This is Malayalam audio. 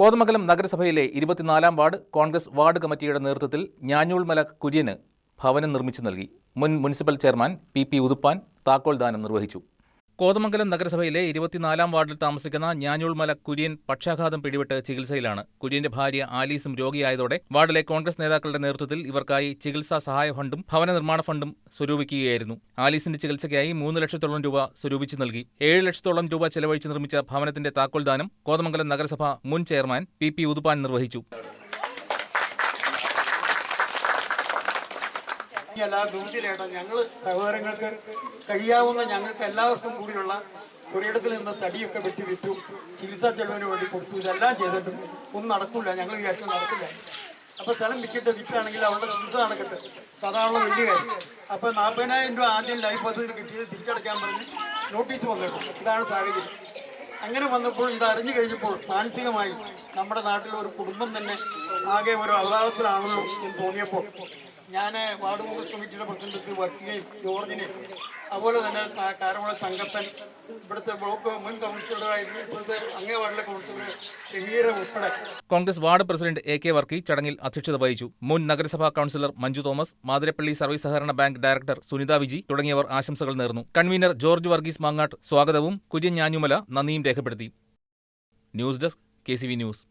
കോതമംഗലം നഗരസഭയിലെ ഇരുപത്തിനാലാം വാർഡ് കോൺഗ്രസ് വാർഡ് കമ്മിറ്റിയുടെ നേതൃത്വത്തിൽ ഞാഞ്ഞൂൾമല കുര്യന് ഭവനം നിർമ്മിച്ചു നൽകി. മുൻ municipal chairman P P Uthuppan താക്കോൽ ദാനം നിർവഹിച്ചു. കോതമംഗലം നഗരസഭയിലെ ഇരുപത്തിനാലാം വാർഡിൽ താമസിക്കുന്ന ഞാഞ്ഞൂൾമല കുര്യൻ പക്ഷാഘാതം പിടിപെട്ട് ചികിത്സയിലാണ്. കുര്യന്റെ ഭാര്യ ആലീസും രോഗിയായതോടെ വാർഡിലെ കോൺഗ്രസ് നേതാക്കളുടെ നേതൃത്വത്തിൽ ഇവർക്കായി ചികിത്സാ സഹായ ഫണ്ടും ഭവന നിർമ്മാണ ഫണ്ടും സ്വരൂപിക്കുകയായിരുന്നു. ആലീസിന്റെ ചികിത്സയ്ക്കായി മൂന്ന് ലക്ഷത്തോളം രൂപ സ്വരൂപിച്ചു നൽകി. ഏഴ് ലക്ഷത്തോളം രൂപ ചെലവഴിച്ച് നിർമ്മിച്ച ഭവനത്തിന്റെ താക്കോൽദാനം കോതമംഗലം നഗരസഭ മുൻ ചെയർമാൻ പി പി ഉതുപ്പാൻ നിർവഹിച്ചു. അല്ല ബഹുതിരേട്ട ഞങ്ങൾ സഹോദരങ്ങൾക്ക് കഴിയാവുന്ന ഞങ്ങൾക്ക് എല്ലാവർക്കും കൂടിയുള്ള ഒരിടത്തിൽ നിന്ന് തടിയൊക്കെ വെട്ടി വിറ്റു ചികിത്സാ ചെലവിന് വേണ്ടി കൊടുത്തു. ഇതെല്ലാം ചെയ്തിട്ടും ഒന്നും നടക്കില്ല ഞങ്ങൾ വിചാരിച്ചു നടക്കില്ല. അപ്പൊ സ്ഥലം വിറ്റിട്ട് വിറ്റാണെങ്കിൽ അവളുടെ ചികിത്സ നടക്കട്ടെ. അതാണല്ലോ വലിയ കാര്യം. അപ്പൊ നാൽപ്പതിനായിരം രൂപ ആദ്യം ലൈഫ് പദ്ധതി കിട്ടിയത് തിരിച്ചടയ്ക്കാൻ പറഞ്ഞ് നോട്ടീസ് വന്നിട്ടു ഇതാണ് സാഹചര്യം. അങ്ങനെ വന്നപ്പോൾ ഇത് അറിഞ്ഞു കഴിഞ്ഞപ്പോൾ മാനസികമായി നമ്മുടെ നാട്ടിലെ ഒരു കുടുംബം തന്നെ ആകെ ഒരു അവതാളത്തിലാണല്ലോ എന്ന് തോന്നിയപ്പോൾ ഞാൻ വാർഡ് കോൺഗ്രസ് കമ്മിറ്റിയുടെ പ്രസിഡന്റ് ശ്രീ വർക്കിനെയും ജോർജിനെയും അതുപോലെ തന്നെ കാരമുള തങ്കപ്പൻ ഇവിടുത്തെ ബ്ലോക്ക് മുൻ കൗൺസിലറായിരുന്നു ഇപ്പോഴത്തെ അങ്ങേ വാർഡിലെ കൗൺസിലർ ഷമീര ഉൾപ്പെടെ. Congress ward president A K Varkey ചടങ്ങിൽ അധ്യക്ഷത വഹിച്ചു. മുൻ നഗരസഭാ councillor Manju Thomas Mathirappally service സഹകരണ ബാങ്ക് ഡയറക്ടർ സുനിത വിജി തുടങ്ങിയവർ ആശംസകൾ നേർന്നു. കൺവീനർ ജോർജ് വർഗീസ് മാങ്ങാട്ട് സ്വാഗതവും കുര്യൻ ഞാഞ്ഞുമല നന്ദിയും രേഖപ്പെടുത്തി. News desk K news.